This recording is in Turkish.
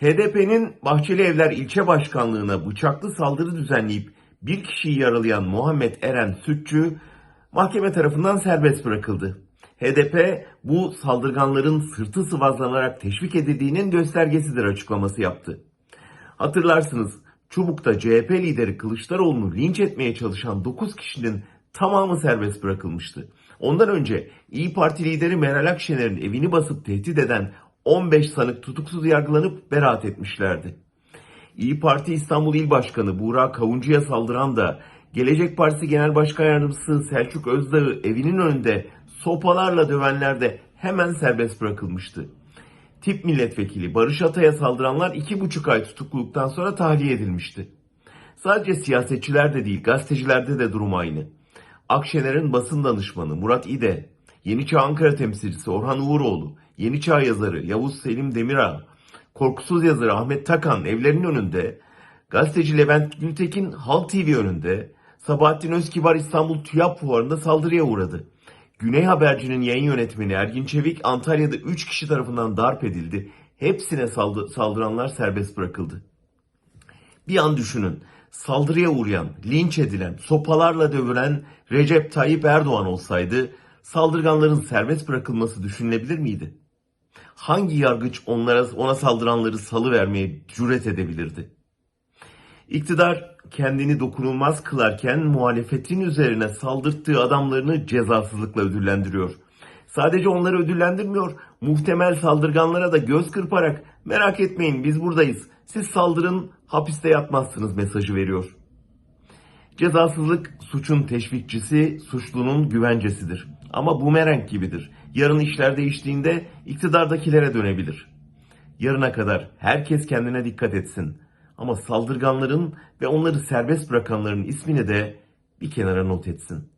HDP'nin Bahçeli Evler ilçe başkanlığına bıçaklı saldırı düzenleyip bir kişiyi yaralayan Muhammed Eren Sütçü mahkeme tarafından serbest bırakıldı. HDP bu saldırganların sırtı sıvazlanarak teşvik edildiğinin göstergesidir açıklaması yaptı. Hatırlarsınız Çubuk'ta CHP lideri Kılıçdaroğlu'nu linç etmeye çalışan 9 kişinin tamamı serbest bırakılmıştı. Ondan önce İyi Parti lideri Meral Akşener'in evini basıp tehdit eden 15 sanık tutuksuz yargılanıp beraat etmişlerdi. İyi Parti İstanbul İl Başkanı Buğra Kavuncu'ya saldıran da Gelecek Partisi Genel Başkan Yardımcısı Selçuk Özdağ'ı evinin önünde sopalarla dövenler de hemen serbest bırakılmıştı. Tip milletvekili Barış Atay'a saldıranlar iki buçuk ay tutukluluktan sonra tahliye edilmişti. Sadece siyasetçiler de değil gazetecilerde de durum aynı. Akşener'in basın danışmanı Murat İde, Yeni Çağ Ankara temsilcisi Orhan Uğuroğlu, Yeni Çağ yazarı Yavuz Selim Demirağ, korkusuz yazarı Ahmet Takan evlerinin önünde, gazeteci Levent Gültekin Halk TV önünde, Sabahattin Özkibar İstanbul TÜYAP fuarında saldırıya uğradı. Güney Haberci'nin yayın yönetmeni Ergin Çevik Antalya'da 3 kişi tarafından darp edildi. Hepsine saldı- saldıranlar serbest bırakıldı. Bir an düşünün. Saldırıya uğrayan, linç edilen, sopalarla dövülen Recep Tayyip Erdoğan olsaydı saldırganların serbest bırakılması düşünülebilir miydi? Hangi yargıç onlara ona saldıranları salı vermeye cüret edebilirdi? İktidar kendini dokunulmaz kılarken muhalefetin üzerine saldırttığı adamlarını cezasızlıkla ödüllendiriyor. Sadece onları ödüllendirmiyor, muhtemel saldırganlara da göz kırparak merak etmeyin biz buradayız, siz saldırın hapiste yatmazsınız mesajı veriyor. Cezasızlık suçun teşvikçisi, suçlunun güvencesidir. Ama bumerang gibidir. Yarın işler değiştiğinde iktidardakilere dönebilir. Yarına kadar herkes kendine dikkat etsin. Ama saldırganların ve onları serbest bırakanların ismini de bir kenara not etsin.